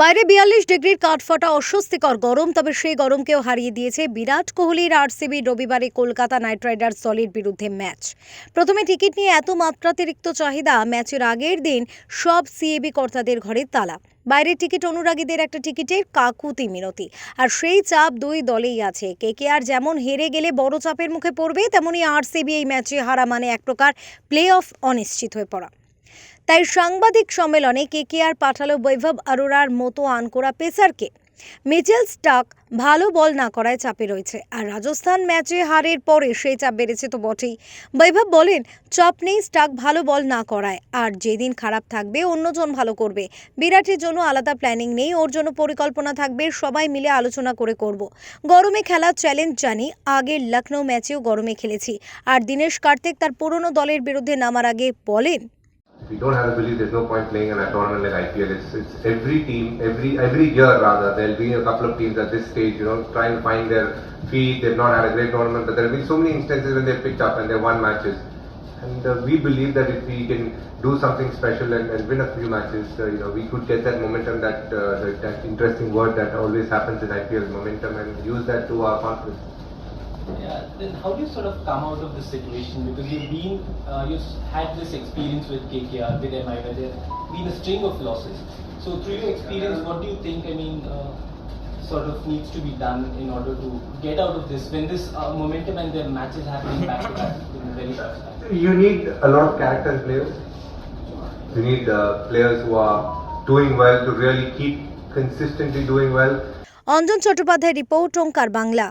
বাইরে বিয়াল্লিশ ডিগ্রির কাঠফাটা অস্বস্তিকর গরম, তবে সেই গরমকেও হারিয়ে দিয়েছে বিরাট কোহলির আরসিবি রবিবারে কলকাতা নাইট রাইডার্স দলের বিরুদ্ধে ম্যাচ। প্রথমে টিকিট নিয়ে এত মাত্রাতিরিক্ত চাহিদা, ম্যাচের আগের দিন সব সিএবি কর্তাদের ঘরে তালা। বাইরের টিকিট অনুরাগীদের একটা টিকিটের কাকুতি মিনতি। আর সেই চাপ দুই দলেই আছে। কে কে আর যেমন হেরে গেলে বড় চাপের মুখে পড়বে, তেমনি আরসিবি এই ম্যাচে হারা মানে এক প্রকার প্লে অফ অনিশ্চিত হয়ে পড়া। তাই সাংবাদিক সম্মেলনে কেকেআর পাঠালো বৈভব আরোরার মতো আনকোরা পেসারকে। মিচেল স্টাক ভালো বল না করায় চাপে রয়েছে, আর রাজস্থান ম্যাচে হারের পরে সেই চাপ বেড়েছে তো বটেই। বৈভব বলেন, চাপ নেই, স্টাক ভালো বল না করায়, আর যেদিন খারাপ থাকবে অন্যজন ভালো করবে। বিরাটের জন্য আলাদা প্ল্যানিং নেই, ওর জন্য পরিকল্পনা থাকবে, সবাই মিলে আলোচনা করে করব। গরমে খেলা চ্যালেঞ্জ জানি, আগের লখনৌ ম্যাচেও গরমে খেলেছি, আর দীনেশ কার্তিক তার পুরনো দলের বিরুদ্ধে নামার আগে বলেন You don't have a belief, there's no point playing in a tournament like IPL. It's, it's every team, every every year rather, there'll be a couple of teams at this stage, you know, trying to find their feet. They've not had a great tournament, but there have been so many instances when they've picked up and they've won matches. And uh, we believe that if we can do something special and, and win a few matches, uh, you know, we could get that momentum, that, uh, that that interesting word that always happens in IPL, momentum, and use that to our confidence. Yeah, then how do you sort of come out of this situation? Because you've been, uh, you've had this experience with KKR, with MI, where there have been a string of losses. So through your experience, what do you think, I mean, uh, sort of needs to be done in order to get out of this when this uh, momentum and the matches happening back to back in a very short time? You need a lot of character in players. You need uh, players who are doing well to really keep consistently doing well. Anjan Chattopadhyay report Onkar Bangla